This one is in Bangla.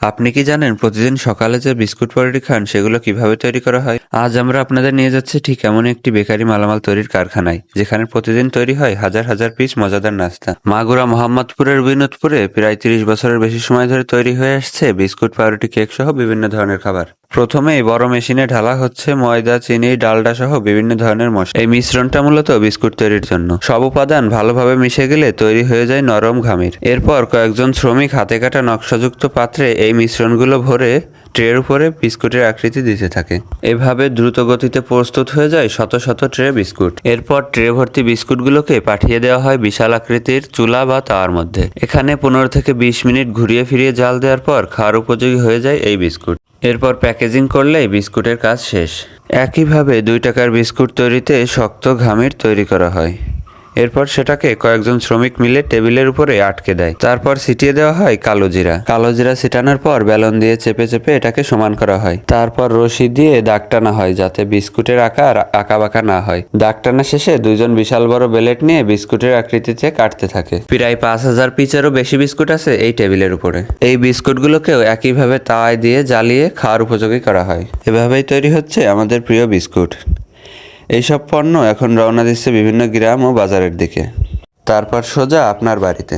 আপনি কি জানেন প্রতিদিন সকালে যে বিস্কুট পাউরুটি খান, সেগুলো কীভাবে তৈরি করা হয়? আজ আমরা আপনাদের নিয়ে যাচ্ছি ঠিক এমন একটি বেকারি মালামাল তৈরির কারখানায়, যেখানে প্রতিদিন তৈরি হয় হাজার হাজার পিস মজাদার নাস্তা। মাগুরা মোহাম্মদপুরের বিনোদপুরে প্রায় তিরিশ বছরের বেশি সময় ধরে তৈরি হয়ে আসছে বিস্কুট, পাউরুটি কেক সহ বিভিন্ন ধরনের খাবার। প্রথমেই বড় মেশিনে ঢালা হচ্ছে ময়দা, চিনি ডালডা সহ বিভিন্ন ধরনের মশলা। এই মিশ্রণটা মূলত বিস্কুট তৈরির জন্য। সব উপাদান ভালোভাবে মিশে গেলে তৈরি হয়ে যায় নরম ঘামির। এরপর কয়েকজন শ্রমিক হাতে কাটা নকশাযুক্ত পাত্রে এই মিশ্রণগুলো ভরে ট্রের উপরে বিস্কুটের আকৃতি দিতে থাকে। এভাবে দ্রুত গতিতে প্রস্তুত হয়ে যায় শত শত ট্রে বিস্কুট। এরপর ট্রে ভর্তি বিস্কুটগুলোকে পাঠিয়ে দেওয়া হয় বিশাল আকৃতির চুলা বা তাওয়ার মধ্যে। এখানে পনেরো থেকে বিশ মিনিট ঘুরিয়ে ফিরিয়ে জাল দেওয়ার পর খাওয়ার উপযোগী হয়ে যায় এই বিস্কুট। এরপর প্যাকেজিং করলেই বিস্কুটের কাজ শেষ। একইভাবে দুই টাকার বিস্কুট তৈরিতে শক্ত ঘামির তৈরি করা হয়। এরপর সেটাকে কয়েকজন শ্রমিক মিলে টেবিলের উপরে আটকে দেয়। তারপর ছিটিয়ে দেওয়া হয় কালো জিরা কালো জিরা ছিটানোর পর বেলন দিয়ে চেপে চেপে এটাকে সমান করা হয়। তারপর রশি দিয়ে দাগ টানা হয় যাতে বিস্কুটের আকার আঁকা বাঁকা না হয়। দাগ টানা শেষে দুইজন বিশাল বড় বেলেট নিয়ে বিস্কুটের আকৃতিতে কাটতে থাকে। প্রায় পাঁচ হাজার পিচেরও বেশি বিস্কুট আছে এই টেবিলের উপরে। এই বিস্কুটগুলোকেও একইভাবে তাওয়ায় দিয়ে জ্বালিয়ে খাওয়ার উপযোগী করা হয়। এভাবেই তৈরি হচ্ছে আমাদের প্রিয় বিস্কুট। এইসব পণ্য এখন রওনা দিচ্ছে বিভিন্ন গ্রাম ও বাজারের দিকে। তারপর সোজা আপনার বাড়িতে।